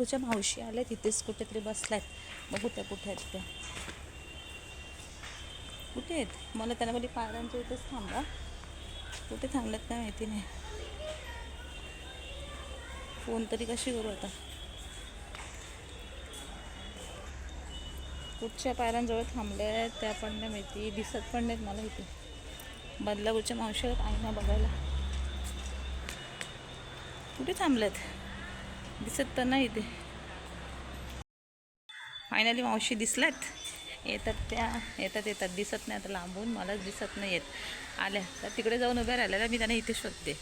बदलापूरच्या मावशी आल्या तिथेच कुठेतरी बसल्यात. बघू त्या कुठे आहेत त्या. कुठे आहेत? मला त्यांना म्हणजे पायऱ्यांच्या इथेच थांबा. कुठे थांबल्यात काय माहिती नाही. फोन तरी कशी करू आता? कुठच्या पायऱ्यांजवळ थांबल्या आहेत त्या पण नाही माहिती. दिसत पण नाहीत मला इथे. बदलापूरच्या मावशी आहेत आईना बघायला. कुठे थांबल्यात? दिसत तर नाही इथे फायनली मावशी दिसल्यात. येतात त्या येतात येतात. दिसत नाही आता लांबून मलाच दिसत नाही येत. आल्या तर तिकडे जाऊन उभ्या राहिल्या मी त्यांना इथे शोधते.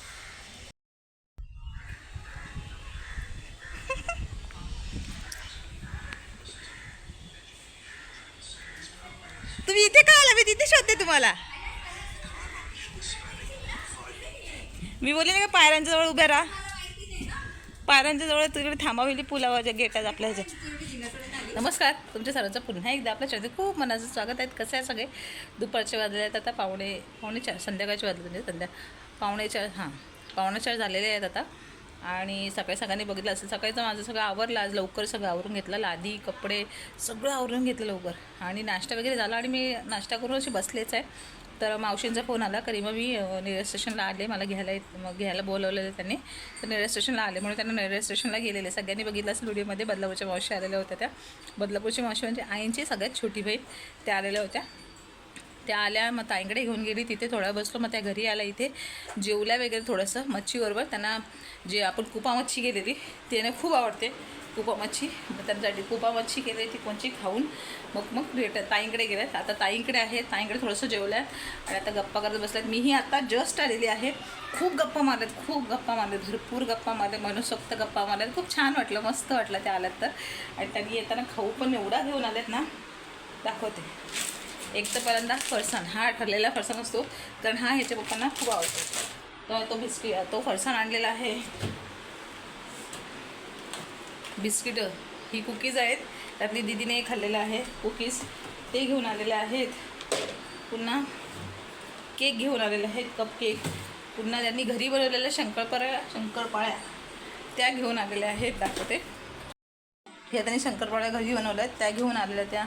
तुम्ही इथे का आला? मी तिथे शोधते तुम्हाला. मी बोलले ना का पायऱ्यांच्या जवळ उभ्या राहा. पायऱ्यांच्या जवळ तिकडे थांबावेली पुलावाच्या गेटात आपल्या ह्याच्या नमस्कार तुमच्या सर्वांचं पुन्हा एकदा आपल्या चर्चेत खूप मनाचं स्वागत आहेत कसं आहे सगळे? दुपारचे वाजले आहेत आता पावणे पावणे चार संध्याकाळचे वाजले म्हणजे संध्या पावणे चार हां पावणे चार झालेले आहेत आता. आणि सकाळी सगळ्यांनी बघितलं असेल सकाळीचं माझं सगळं आवरलं आज लवकर सगळं आवरून घेतलं लादी कपडे सगळं आवरून घेतलं लवकर. आणि नाश्ता वगैरे झाला आणि मी नाश्ता करून अशी बसलेच आहे. तर मावशींचा फोन आला करी मग मी अ, नेरळ स्टेशनला आले मला घ्यायला मग घ्यायला बोलवलेलं त्यांनी. तर नेरळ स्टेशनला आले म्हणून त्यांना नेरळ स्टेशनला गेलेले. सगळ्यांनी बघितलं असेल व्हिडिओमध्ये बदलापूरच्या मावशी आलेल्या होत्या त्या. बदलापूरची मावशी म्हणजे आईंची सगळ्यात छोटी बहीण त्या आलेल्या होत्या. त्या आल्या मग ताईंकडे घेऊन गेली तिथे थोडा बसलो मग त्या घरी आल्या इथे. जेवल्या वगैरे थोडंसं मच्छीबरोबर. त्यांना जे आपण कुपा मच्छी गेलेली त्याने खूप आवडते. कुपा मच्छी मग त्यांच्यासाठी कुपा मच्छी केली ती कोणची? खाऊन. मग मग भेट ताईंकडे गेल्यात. आता ताईंकडे आहे ताईंकडे थोडंसं जेवल्यात. आणि आता गप्पा करत बसल्यात. मीही आता जस्ट आलेली आहे. खूप गप्पा मारल्यात. खूप गप्पा मारल्यात. भरपूर गप्पा मारल्या मनसोक्त गप्पा मारल्यात. खूप छान वाटलं. मस्त वाटलं त्या आल्यात तर. आणि त्यांनी येताना खाऊ पण एवढा घेऊन आलेत ना. दाखवते. एक तर पहिल्यांदा फरसाण. हा ठरलेला फरसाण असतो. कारण हा ह्याच्या पप्पांना खूप आवडतो. तर तो बिस्किट तो फरसाण आणलेला आहे. बिस्किटं ही कुकीज आहेत. त्यातली दिदीने खाल्लेलं आहे कुकीज. ते घेऊन आलेले आहेत. पुन्हा केक घेऊन आलेले आहेत कप केक. पुन्हा त्यांनी घरी बनवलेल्या शंकरपाळ्या शंकरपाळ्या. त्या घेऊन आलेल्या आहेत दाखवते. ह्या त्यांनी शंकरपाळ्या घरी बनवल्या आहेत त्या घेऊन आलेल्या त्या.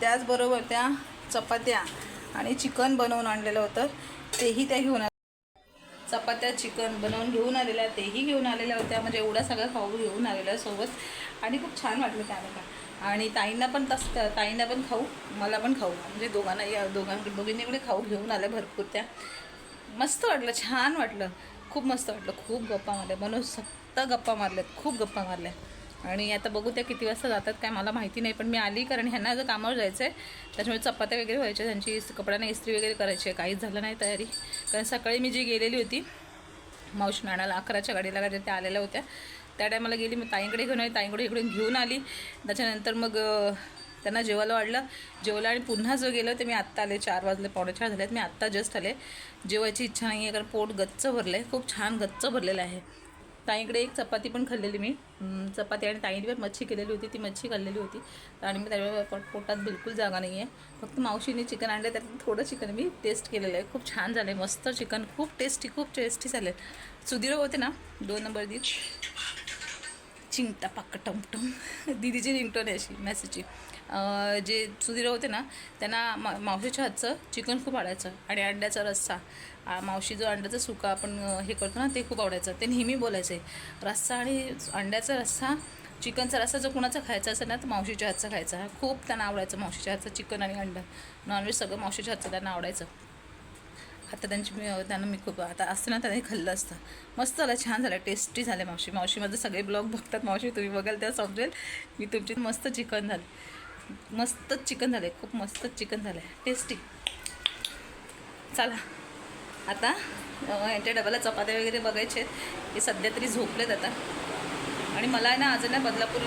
त्याचबरोबर त्या चपात्या आणि चिकन बनवून आणलेलं होतं. तेही त्या घेऊन चपात्या चिकन बनवून घेऊन आलेल्या तेही घेऊन आलेल्या होत्या. म्हणजे एवढा सगळं खाऊ घेऊन आलेल्या सोबत. आणि खूप छान वाटलं त्याला आणि ताईंना पण तस ताईंना पण खाऊ मला पण खाऊ. म्हणजे दोघांना या दोघांकडे दोघींनीकडे खाऊ घेऊन आल्या भरपूर त्या. मस्त वाटलं छान वाटलं. खूप मस्त वाटलं. खूप गप्पा मारल्या. म्हणून सत्ता गप्पा मारल्यात. खूप गप्पा मारल्या. आणि आता बघू त्या किती वाजता जातात काय मला माहिती नाही पण मी आली कारण ह्यांना जर कामावर जायचं आहे त्याच्यामुळे चपात्या वगैरे व्हायच्या त्यांची कपड्यांना इस्त्री वगैरे करायची आहे काहीच झालं नाही तयारी. कारण सकाळी मी जी गेलेली होती मावशी नाणाला अकराच्या गाडीला गाडी त्या आलेल्या होत्या. त्या टायमाला गेली मग ताईंकडे घेऊन आली ताईंकडे इकडून घेऊन आली. त्याच्यानंतर मग त्यांना जेवायला वाढलं. जेवलं आणि पुन्हा जो गेलो ते मी आत्ता आले चार वाजले पावणे चार झालेत. मी आत्ता जस्ट आले. जेवायची इच्छा नाही आहे कारण पोट गच्च भरलं आहे खूप छान गच्च भरलेलं आहे. ताईकडे एक चपाती पण खाल्लेली मी. चपाती आणि ताईने पण मच्छी केलेली होती ती मच्छी खाल्लेली होती. आणि मी त्यावेळेला पोटात बिलकुल जागा नाही आहे फक्त मावशीने चिकन आणलं त्यात थोडं चिकन मी टेस्ट केलेलं आहे. खूप छान झालं आहे मस्त चिकन खूप टेस्टी खूप टेस्टी झालं आहे सुधीर होते ना दोन नंबर दी चिंगटा पाक टमटम. दिदीची रिंगटोन आहे अशी मॅसेजची जे सुधीर होते ना त्यांना मा मावशीच्या हातचं चिकन खूप आवडायचं आणि अंड्याचा रस्सा. मावशी जो अंड्याचा सुका आपण हे करतो ना ते खूप आवडायचं. ते नेहमी बोलायचे रस्सा आणि अंड्याचा रस्सा चिकनचा रस्सा जर कुणाचा खायचा असेल ना तर मावशीच्या हातचा खायचा. खूप त्यांना आवडायचं मावशीच्या हातचं चिकन आणि अंडा. नॉनव्हेज सगळं मावशीच्या हातचं त्यांना आवडायचं. आता त्यांची मी त्यांना मी खूप आता असतं ना त्यांनी खाल्लं असतं. मस्त झालं छान झालं टेस्टी झाले मावशी. मावशी माझे सगळे ब्लॉग बघतात मावशी तुम्ही बघाल त्या समजेल. मी तुमची मस्त चिकन झालं. मस्तच चिकन झालं आहे खूप मस्तच चिकन झालं आहे टेस्टी चला. आता यांच्या डब्याला चपात्या वगैरे बघायचे आहेत. हे सध्या तरी झोपलेत आता. आणि मला आहे ना आज ना बदलापूर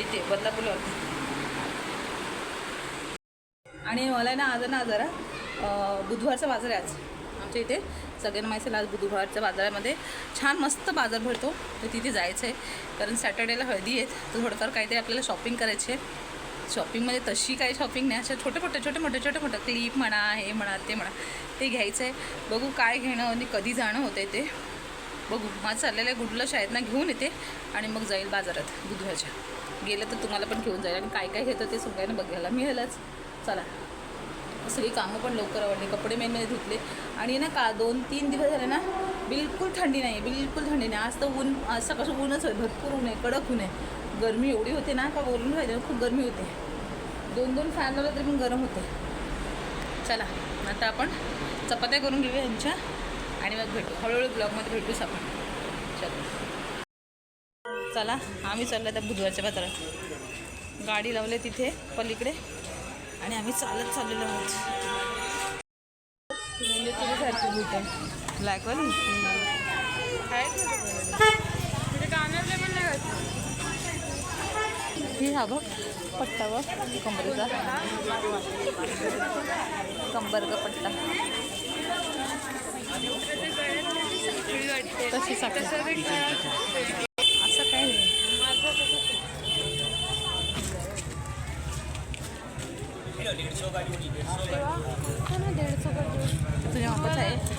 इथे बदलापूरला आणि मला आहे ना आज ना जरा बुधवारचा बाजार आहे आज. आमच्या इथे सगळ्यांना माहिती आज बुधवारच्या बाजारामध्ये छान मस्त बाजार भरतो. तर तिथे जायचं आहे कारण सॅटर्डेला हळदी आहेत. तर थोडंफार काहीतरी आपल्याला शॉपिंग करायची आहे. शॉपिंगमध्ये तशी काही शॉपिंग नाही अशा छोटे मोठे छोटे मोठे छोटे मोठं क्लिप म्हणा हे म्हणा ते म्हणा ते घ्यायचं आहे बघू काय घेणं आणि कधी जाणं होतं आहे ते. बघू माझं चाललेलं आहे गुडलं शाळेतनं घेऊन येते आणि मग जाईल बाजारात बुधवारच्या. गेलं तर तुम्हाला पण घेऊन जाईल आणि काय काय घेतं ते सगळ्यांना बघायला मिळेलच. चला. सगळी कामं पण लवकर आवडली कपडे मेनमध्ये धुतले. आणि ना का दोन तीन दिवस झाले ना बिलकुल थंडी नाही बिलकुल थंडी नाही. आज तर ऊन आज सकाळचं ऊनच आहे भरपूर ऊन आहे कडक ऊन आहे. गरमी एवढी होते ना का बोलून राहिले खूप गरमी होते. दोन दोन फॅन लावलं तरी पण गरम होते. चला आता आपण चपात्या करून घेऊया यांच्या आणि मग भेटू. हळूहळू ब्लॉगमध्ये भेटूच आपण. चला. चला आम्ही चाललो त्या बुधवारच्या बाजारात. गाडी लावले तिथे पलीकडे. आणि आम्ही चालत चाललेलो आहोत. म्हणजे तुझ्यासारखी आहे ही हा बघ पट्टा बघ कंबरेचा. कंबर का पट्टा तशी असं काय आहे? तुझ्या मापात आहे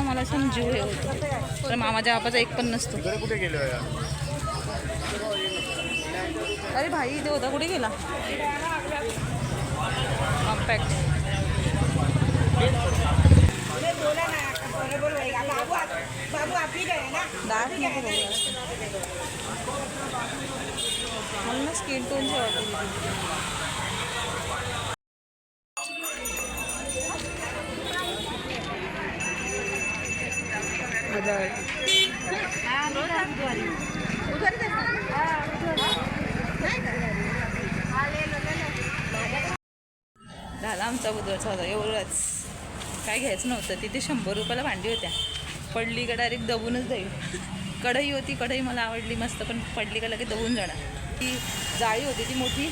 ना मला असं जीव हे होतो. तर मामाच्या बापाचा एक पण नसतो. कुठे गेलो या? अरे भाई इथे होता. कुठे गेला? कॉम्पॅक्ट ना स्किन टोनची वाटत बुधवारचा होता. एवढंच. काय घ्यायचं नव्हतं. तिथे शंभर रुपयाला भांडी होत्या. पडली का डायरेक्ट दबूनच जाईल कढई होती कढई मला आवडली मस्त पण पडली का लगेच दबून जाणार. ती जाळी होती ती मोठी.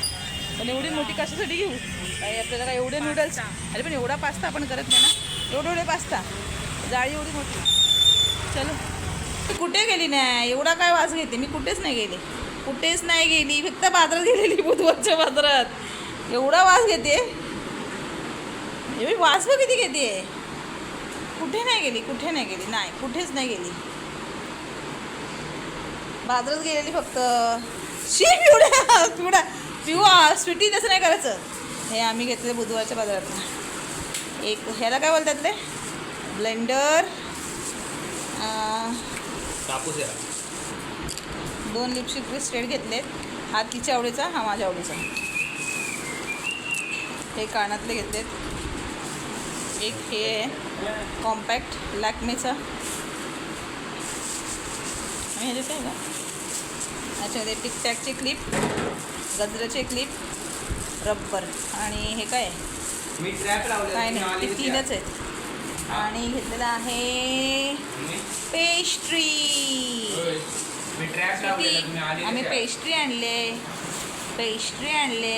पण एवढी मोठी कशासाठी घेऊ? आपल्याला काय एवढे नूडल्स अरे पण एवढा पास्ता आपण करत नाही ना. एवढे एवढे पास्ता. जाळी एवढी मोठी. चलो. मी कुठे गेली नाही? एवढा काय वास घेते? मी कुठेच नाही गेले. कुठेच नाही गेली. फक्त बाजारात गेलेली बुधवारच्या बाजारात. एवढा वास घेते. वास बघ किती घेते कुठे नाही गेली कुठे नाही गेली? नाही कुठेच नाही गेली. बाजारात गेलेली फक्त. शी पिवड्या पिवड्या पिऊ स्वीटी तसं नाही करायचं. हे आम्ही घेतले बुधवारच्या बाजारात एक ह्याला काय बोलतात ते? ब्लेंडर कापूस दोन लिपस्टिक स्ट्रेट घेतलेत. हा तिच्या आवडीचा हा माझ्या आवडीचा. हे कानातले घेतलेत. एक हे आहे कॉम्पॅक्ट लॅक्मेचा आणि ह्याचे काय का याच्यामध्ये टिकटॅकची क्लिप गजराचे क्लिप रब्बर आणि हे काय? आहे? काय नाही ते तीनच आहेत. आणि घेतलेलं आहे पेस्ट्री आम्ही पेस्ट्री आणले. पेस्ट्री आणले?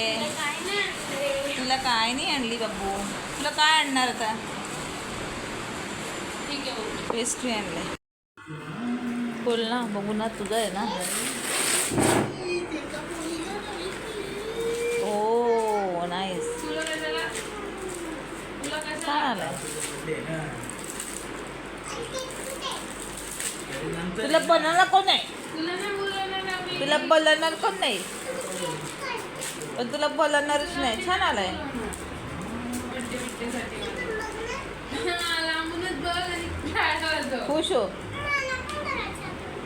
तुला काय नाही आणली बाबू? तुला काय आणणार आता? पेस्ट्री आणले बोल ना बघू ना तुझं आहे ना. ओ नाईस छान आलाय. तुला बनवणार कोण आहे? तुला बोलणार कोण नाही? पण तुला बोलणारच नाही. छान आलाय. खुश हो.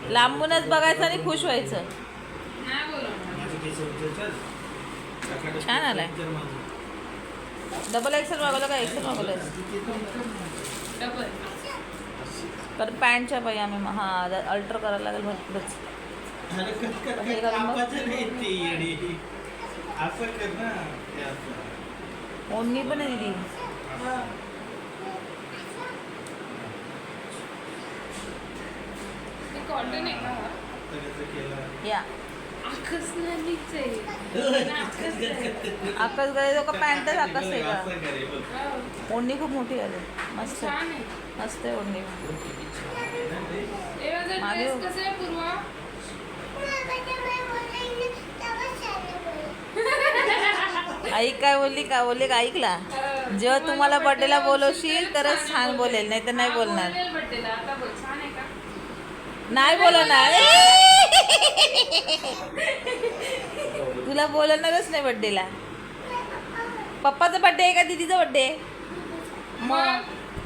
लांबूनच बघायचं आणि खुश व्हायचं. छान आलाय. डबल एक्सेल मागवलं का? एक्सेल मागवलं तर पॅन्टच्या पाहिजे आम्ही मग हा अल्टर करायला लागेल भरपूरच हे घालून बघ. असं कर ना ते असं. ओढणी पण आहे ती. कॉटन आहे का हा? तर असं केलं. या आहे. आकस आहे. आकाश गळे का पॅन्टच आकाश आहे का. वाव, ओढणी खूप मोठी आली मस्त. मस्त आहे ओढणी. हो. आई काय बोलली? काय बोलली? का ऐकला? जेव्हा तुम्हाला बर्थडेला बोलवशील तरच छान बोलेल नाही तर नाही बोलणार आहे नाही बोलणार तुला बोलवणारच नाही बर्थडेला पप्पाचा बर्थडे आहे का दीदीचा बर्थडे मग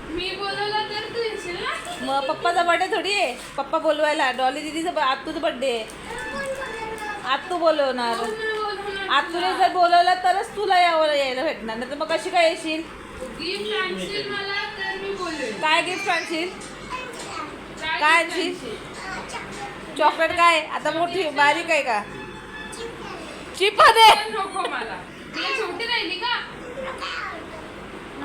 मी बोलवलं तर तू येशील ना? मग पप्पाचा बर्थडे थोडी आहे. पप्पा बोलवायला. डॉली दीदीचा आत्तूचा बर्थडे आत्तू बोलवणार. आत्तूने जर बोलवलं तरच तुला यावं यायला भेटणार नाही तर मग कशी काय येशील? गिफ्ट आणशील मला तर मी बोलवेल काय गिफ्ट आणशील? काय आणशील? चॉकलेट काय? आता मोठी बारीक आहे का? चिप दे पण नको मला. तुला छोटी राहिली का?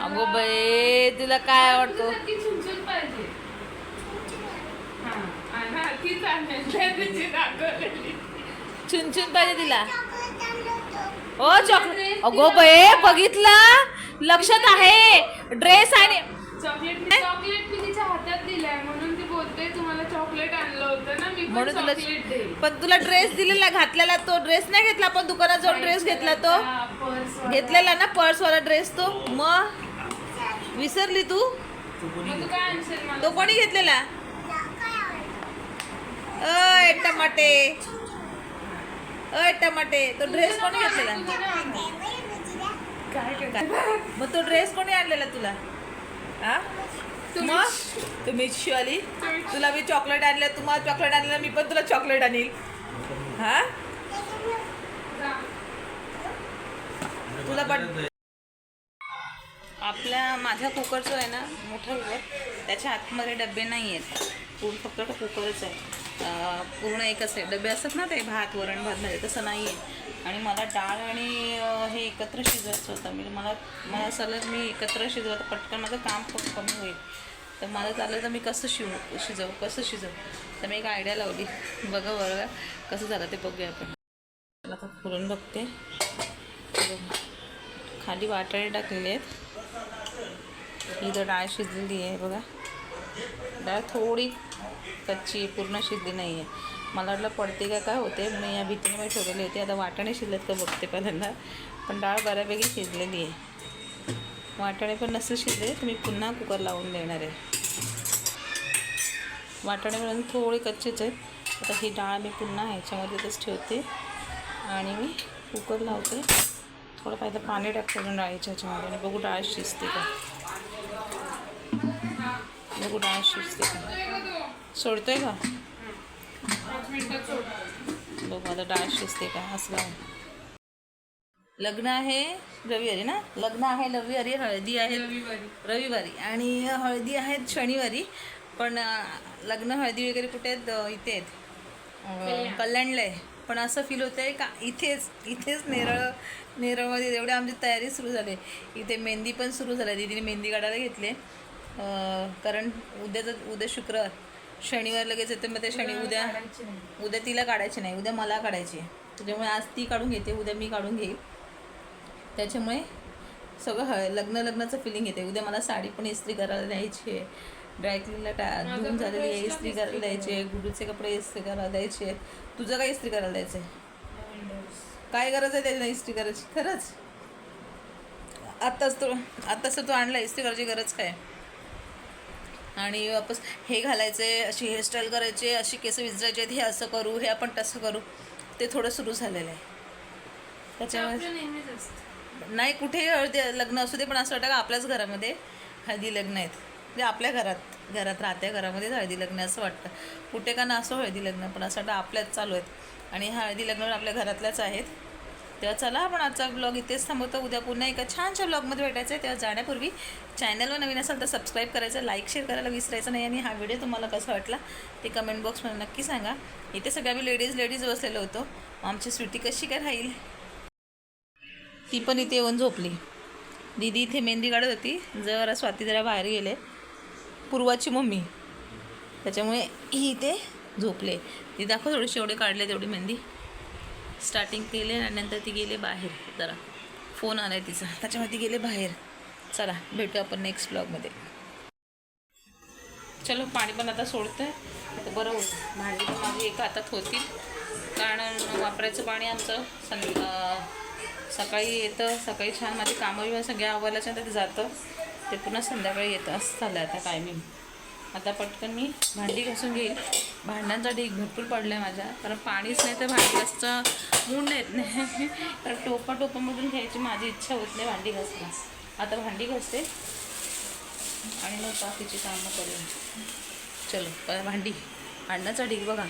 अगो बाई तुला काय आवडतो? तुझ्यासारखी छुनछुन पाहिजे. हा आणि हा, तीच आणेल. त्या दिवशी दाखवलेली. चुन चुन पाहिजे तिला? ओ चॉकलेट अगो बाई बघितलं? लक्षात आहे. ड्रेस आणि चॉकलेट चॉकलेट मी तिच्या हातात दिलंय? म्हणून ती बोलते तुम्हाला चॉकलेट आणलं होतं ना मी पण म्हणून तुला चॉकलेट पण तुला ड्रेस दिलेला घातलेला तो ड्रेस नाही घेतला आपण दुकानात जाऊन ड्रेस घेतला तो. घेतलेला ना पर्स वाला ड्रेस तो? मग? विसरली तू? तू काय आणशील मला? तो कोणी घेतलेला? अय टमाटे. अय टमाटे. तो ड्रेस कोणी घेतलेला? काय? मग तो ड्रेस कोणी आणलेला तुला? हा मग? तू मिक्शी आली तुला मी चॉकलेट आणलं तुम्हाला चॉकलेट आणलं मी पण तुला चॉकलेट आणील. हा? तुला पण आपल्या माझ्या कुकरचं आहे ना मोठं कुकर त्याच्या आतमध्ये डबे नाही आहेत पूर्ण फक्त कुकरच आहे. पूर्ण एकच आहे. डबे असतात ना ते भात वरण भात मध्ये तसं नाही आहे आणि मला डाळ आणि हे एकत्र शिजवायचं होतं. म्हणजे मला मला सलग मी एकत्र शिजवत पटकन माझं काम खूप कमी होईल. तर मला चाललं तर मी कसं शिव शिजवू कसं शिजवू? तर मी एक आयडिया लावली. बघा बघा कसं झालं ते बघूया आपण. आता फुलून बघते. खाली वाटाणे टाकलेले आहेत. ही तर डाळ शिजलेली आहे बघा. डाळ थोडी कच्ची पूर्ण शिजली नाही आहे मला वाटलं पडते का काय होते म्हणून या भीतीने मी ठेवलेली होती. आता वाटाणे शिजलेत का बघते पहिल्यांदा. पण डाळ बऱ्यापैकी शिजलेली आहे. वाटाणे पण नसेल शिजले तर मी पुन्हा कुकर लावून देणार आहे. वाटाणे पण थोडे कच्चेच आहेत. आता ही डाळ मी पुन्हा ह्याच्यामध्येच ठेवते. आणि मी कुकर लावते. थोडं पाहिजे पाणी टाकते पण डाळीच्या ह्याच्यामध्ये. आणि बघू डाळ शिजते का. बघू डाळ शिजते का. सोडतोय का? बघू आता डाळ शिजते का? असं लावून. लग्न आहे रविवारी ना? लग्न आहे रविवारी हळदी आहे रविवारी. रविवारी. आणि हळदी आहेत शनिवारी. पण लग्न हळदी वगैरे कुठे आहेत? इथे आहेत. कल्याणला आहे. पण असं फील होतं आहे का इथेच इथेच नेरळ नेरळमध्ये एवढी आमची तयारी सुरू झाली इथे मेहंदी पण सुरू झाली दीदीने मेहंदी काढायला घेतले कारण उद्याचं उद्या शुक्रवार. शनिवार लगेच येते मग ते शनि उद्या उद्या तिला काढायची नाही उद्या मला काढायची त्याच्यामुळे आज ती काढून घेते उद्या मी काढून घेईल. त्याच्यामुळे सगळं हळ लग्न लग्नाचं फिलिंग येते. उद्या मला साडी पण इस्त्री करायला द्यायची आहे. ड्रायक्लीनला टा धुवून झालेली आहे इस्त्री करायला द्यायची आहे. गुडूचे कपडे इस्त्री करायला द्यायचे तुझं काय इस्त्री करायला द्यायचं आहे? काय गरज आहे त्याला इस्त्री करायची? खरंच. आत्ताच तो आत्ताच तू आणला इस्त्री करायची गरज काय आणि वापस हे घालायचे अशी हेअरस्टाईल करायचे अशी केस विचारायचे आहेत हे असं करू हे आपण तसं करू. ते थोडं सुरू झालेलं आहे. त्याच्यामुळे नेहमीच असतं. नाही कुठेही हळदी लग्न असू दे पण असं वाटतं का आपल्याच घरामध्ये हळदी लग्न आहेत. म्हणजे आपल्या घरात घरात राहत्या घरामध्येच हळदी लग्न असं वाटतं. कुठे का ना असं हळदी लग्न पण असं वाटतं आपल्याच चालू आहेत. आणि ह्या हळदी लग्न पण आपल्या घरातल्याच आहेत. तेव्हा चला आपण आजचा ब्लॉग इथेच थांबवतो. उद्या पुन्हा एका छानशा ब्लॉगमध्ये भेटायचं आहे. तेव्हा जाण्यापूर्वी चॅनलवर नवीन असाल तर सबस्क्राईब करायचं लाईक शेअर करायला विसरायचं नाही आणि हा व्हिडिओ तुम्हाला कसा वाटला ते कमेंट बॉक्समध्ये नक्की सांगा. इथे सगळ्या आम्ही लेडीज लेडीज बसलेलो होतो. आमची स्वीटी कशी काय राहील? ती पण इथे येऊन झोपली. दीदी इथे मेहंदी काढत होती. जरा स्वाती जरा बाहेर गेले. पूर्वाची मम्मी. त्याच्यामुळे ही इथे झोपले. ती दाखव थोडीशी एवढे काढले तेवढी मेहंदी. स्टार्टिंग केले आणि नंतर ती गेले बाहेर. जरा. फोन आला आहे तिचा. त्याच्यामध्ये ती गेले बाहेर. चला भेटू आपण नेक्स्ट ब्लॉगमध्ये चलो पाणी पण आता सोडतंय. तर बरं होईल. भांडी पण माझी एका हातात होती. कारण वापरायचं पाणी आमचं सं सकाळी येतं सकाळी छान माझी कामं बिमं सगळ्या आवडल्याच्या नंतर जातं. ते पुन्हा संध्याकाळी येतं. असं झालं आता टायमिंग आता पटकन मी भांडी घासून घेईल. भांड्यांचा ढीक भरपूर पडला आहे माझ्या. कारण पाणीच नाही तर भांडी घासचं मूड येत नाही. कारण टोपा टोपामधून घ्यायची माझी इच्छा होत नाही भांडी घासण्यास. आता भांडी घासते. आणि मग बाकीची कामं करून. चलो भांडी. भांड्याचा ढीक बघा.